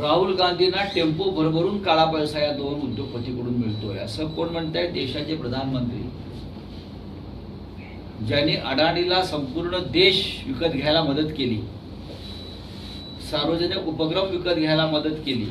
राहुल गांधींना टेम्पो भरभरून काळा पैसा या दोन उद्योगपतीकडून मिळतोय. असं कोण म्हणताय? देशाचे प्रधानमंत्री. ज्यांनी अडाणीला संपूर्ण देश विकत घ्यायला मदत केली. सार्वजनिक उपक्रम विकत घ्यायला मदत केली.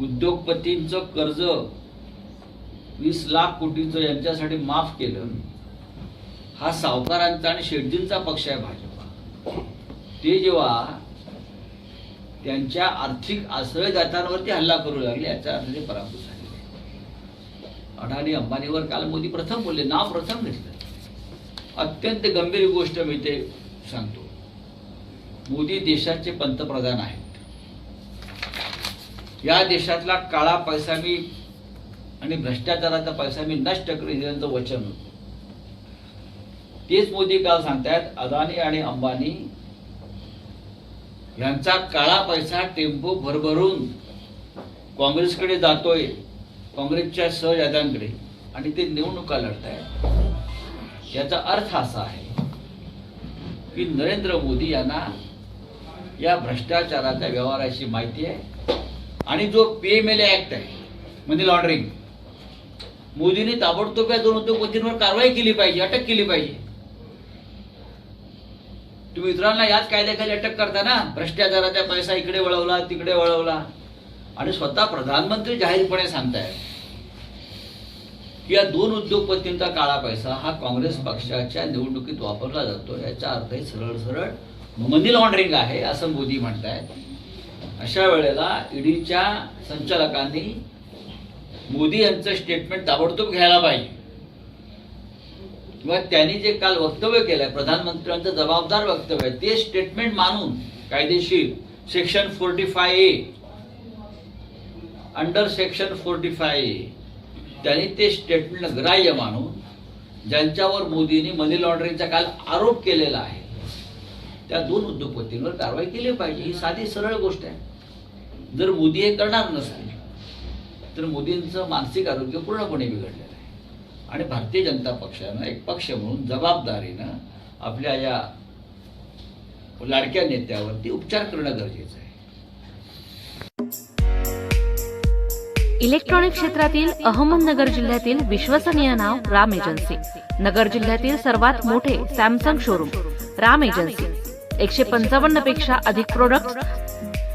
उद्योगपतींचं कर्ज वीस लाख कोटीचं यांच्यासाठी माफ केलं. हा सावकारांचा आणि शेटजींचा पक्ष आहे भाजपा. ते जेव्हा त्यांच्या आर्थिक आश्रयदातांवरती हल्ला करू लागले याचा अर्थ ते पराभूत झालेले अडाणी अंबानीवर काल मोदी प्रथम बोलले नाव प्रथम घेतलं. अत्यंत गंभीर गोष्ट मी ते सांगतो. मोदी देशाचे पंतप्रधान आहेत. या देशातला काळा पैसा मी आणि भ्रष्टाचाराचा पैसा मी नष्ट करेन त्यांचं वचन होतं. तेच मोदी काल सांगतायत अदानी आणि अंबानी यांचा काळा पैसा टेम्पो भरभरून काँग्रेसकडे जातोय काँग्रेसच्या सहयाद्यांकडे आणि ते निवडणुका लढतायत. याचा अर्थ असा आहे की नरेंद्र मोदी यांना या भ्रष्टाचाराच्या व्यवहाराची माहिती आहे आणि जो पी एम एल ऍक्ट आहे मनी लॉन्ड्रिंग मोदीने ताबडतोब या दोन उद्योगपतींवर कारवाई केली पाहिजे अटक केली पाहिजे. तुम्ही इतरांना याच कायद्याखाली अटक करता ना? भ्रष्टाचाराचा पैसा इकडे वळवला तिकडे वळवला. आणि स्वतः प्रधानमंत्री जाहीरपणे सांगताय की या दोन उद्योगपतींचा काळा पैसा हा काँग्रेस पक्षाच्या निवडणुकीत वापरला जातो. याचा अर्थ सरळ सरळ मनी लॉन्ड्रिंग आहे असं मोदी म्हणतायत. अशा वेळेला ईडीच्या संचालकांनी मोदी यांचं स्टेटमेंट ताबडतोब घ्यायला पाहिजे. किंवा त्यांनी जे काल वक्तव्य केलंय प्रधानमंत्र्यांचं जबाबदार वक्तव्य ते स्टेटमेंट मानून कायदेशीर section forty five A under section forty five A त्यांनी ते स्टेटमेंट ग्राह्य मानून ज्यांच्यावर मोदींनी मनी लॉन्ड्रिंगचा काल आरोप केलेला आहे त्या दोन उद्योगपतींवर कारवाई केली पाहिजे. ही साधी सरळ गोष्ट आहे. जर मोदी हे करणार नसतील तर मोदींचं मानसिक आरोग्य पूर्णपणे बिघडलेलं आहे. आणि भारतीय जनता पक्षानं एक पक्ष म्हणून जबाबदारीनं आपल्या या लाडक्या नेत्यावरती उपचार करणं गरजेचं आहे. इलेक्ट्रॉनिक क्षेत्रातील अहमदनगर जिल्ह्यातील विश्वसनीय नाव राम एजन्सी. नगर जिल्ह्यातील सर्वात मोठे सॅमसंग शोरूम राम एजन्सी. एकशे पंचावन्नपेक्षा अधिक प्रोडक्ट